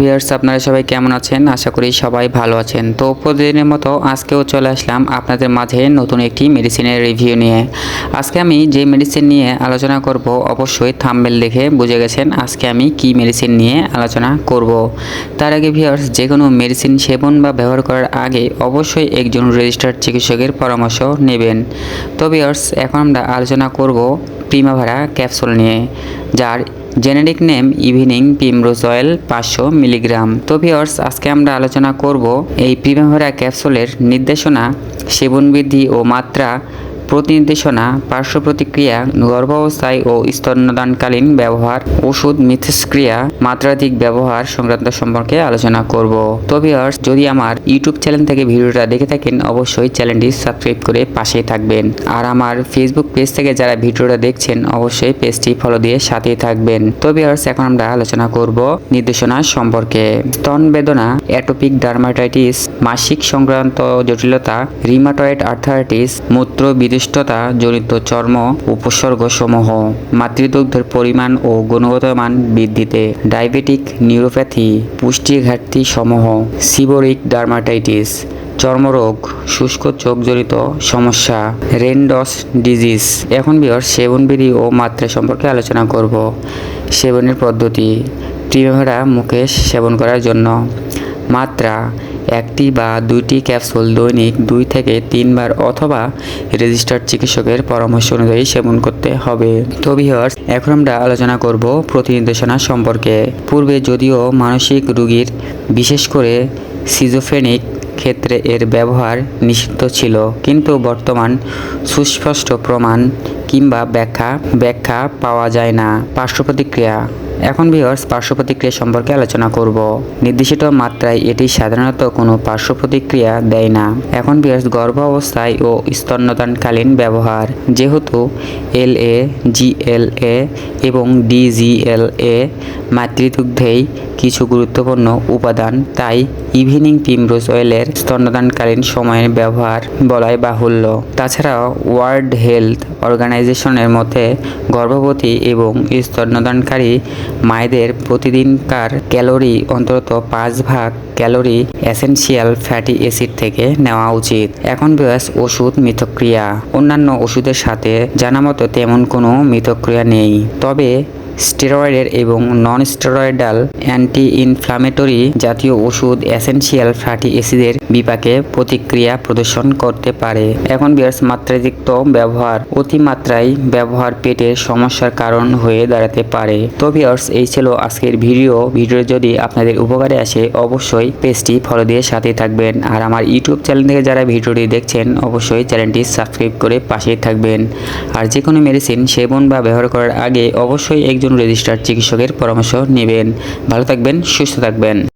Viewers, আপনারা সবাই কেমন আছেন? আশা করি সবাই ভালো আছেন। তো প্রতিদিনের মতো আজকেও চলে আসলাম আপনাদের মাঝে নতুন একটি মেডিসিনের রিভিউ নিয়ে। আজকে আমি যে মেডিসিন নিয়ে আলোচনা করব, অবশ্যই থাম্বেল দেখে বুঝে গেছেন আজকে আমি কি মেডিসিন নিয়ে আলোচনা করব। তার আগে ভিউয়ার্স, যে কোনো মেডিসিন সেবন বা ব্যবহার করার আগে অবশ্যই একজন রেজিস্টার্ড চিকিৎসকের পরামর্শ নেবেন। তো ভিউয়ার্স, এখন আমরা আলোচনা করব প্রিমাভারা ক্যাপসুল নিয়ে, যার generic name evening primrose oil পাঁচশো মিলিগ্রাম। তো ভিওর্স আজকে আমরা আলোচনা করব এই প্রিমাভেরা ক্যাপসুলের নির্দেশনা সেবন বৃদ্ধি ও মাত্রা প্রতিনির্দেশনা, পার্শ্ব প্রতিক্রিয়া, গর্ভাবস্থায় ও স্তন্যদানকালীন ব্যবহার, ওষুধ মিথস্ক্রিয়া, মাত্রাধিক ব্যবহার সংক্রান্ত সম্পর্কে আলোচনা করব। তো যদি আমার ইউটিউব চ্যানেল থেকে ভিডিওটা দেখে থাকেন, অবশ্যই চ্যানেলটি সাবস্ক্রাইব করে পাশেই থাকবেন। আর আমার ফেসবুক পেজ থেকে যারা ভিডিওটা দেখছেন, অবশ্যই পেজটি ফলো দিয়ে সাথেই থাকবেন। তো এখন আমরা আলোচনা করব নির্দেশনা সম্পর্কে। স্তন বেদনা, অ্যাটোপিক ডার্মাটাইটিস, মাসিক সংক্রান্ত জটিলতা রিমাটয়েড আর্থারাইটিস মূত্র বিদিষ্টতা জনিত চর্ম উপসর্গ সমূহ মাতৃদুগ্ধের পরিমাণ ও গুণগত মান বৃদ্ধিতে, ডায়াবেটিক নিউরোপ্যাথি পুষ্টি ঘাটতি সমূহ সিবোরিক ডার্মাটাইটিস, চর্মরোগ, শুষ্ক চোখজনিত সমস্যা, রেনডস ডিজিজ। এখন বিয়র সেবনবিধি ও মাত্রা সম্পর্কে আলোচনা করব। সেবনের পদ্ধতি প্রিমেভেরা মুখে সেবন করার জন্য। মাত্রা একটি বা দুইটি ক্যাপসুল দৈনিক দুই থেকে তিনবার অথবা রেজিস্টার্ড চিকিৎসকের পরামর্শ অনুযায়ী সেবন করতে হবে। তো এখন আমরা আলোচনা করব প্রতিনির্দেশনা সম্পর্কে। পূর্বে যদিও মানসিক রোগীর বিশেষ করে সিজোফ্রেনিক ক্ষেত্রে এর ব্যবহার নিষিদ্ধ ছিল, কিন্তু বর্তমান সুস্পষ্ট প্রমাণ কিংবা ব্যাখ্যা ব্যাখ্যা পাওয়া যায় না। পার্শ্ব প্রতিক্রিয়া এখন ভিওর্স পার্শ্ব প্রতিক্রিয়া সম্পর্কে আলোচনা করব। নির্দিষ্ট মাত্রায় এটি সাধারণত কোনো পার্শ্ব প্রতিক্রিয়া দেয় না। এখন ভিওর্স গর্ভ অবস্থায় ও স্তন্যদানকালীন ব্যবহার, যেহেতু এল এ জিএলএ এবং ডিজিএলএ মাতৃদুগ্ধেই কিছু গুরুত্বপূর্ণ উপাদান, তাই ইভিনিং পিমরোজ অয়েলের স্তন্যদানকালীন সময়ের ব্যবহার বলাই বাহুল্য। তাছাড়াও ওয়ার্ল্ড হেলথ অর্গানাইজেশনের মতে গর্ভবতী এবং স্তন্যদানকারী মায়েদের প্রতিদিনকার ক্যালোরি অন্তত পাঁচ ভাগ ক্যালোরি এসেনশিয়াল ফ্যাটি অ্যাসিড থেকে নেওয়া উচিত। এখন বয়স ওষুধ মিথক্রিয়া। অন্যান্য ওষুধের সাথে জানা মতো তেমন কোনো মিথক্রিয়া নেই। তবে স্টেরয়েডের এবং নন স্টেরয়েডাল অ্যান্টি ইনফ্লামেটরি জাতীয় ওষুধ এসেনশিয়াল ফ্যাটি অ্যাসিডের বিপাকে প্রতিক্রিয়া প্রদর্শন করতে পারে। এখন বিয়ার্স, মাত্রাতিরিক্ত ব্যবহার অতিমাত্রায় ব্যবহার পেটের সমস্যার কারণ হয়ে দাঁড়াতে পারে। তো বিয়ার্স, এই ছিল আজকের ভিডিও। ভিডিও যদি আপনাদের উপকারে আসে, অবশ্যই পেজটি ফলো দিয়ে সাথে থাকবেন। আর আমার ইউটিউব চ্যানেল থেকে যারা ভিডিওটি দেখছেন, অবশ্যই চ্যানেলটি সাবস্ক্রাইব করে পাশেই থাকবেন। আর যে কোনো মেডিসিন সেবন বা ব্যবহার করার আগে অবশ্যই একজন রেজিস্টার্ড চিকিৎসকের পরামর্শ নেবেন। ভালো থাকবেন সুস্থ থাকবেন।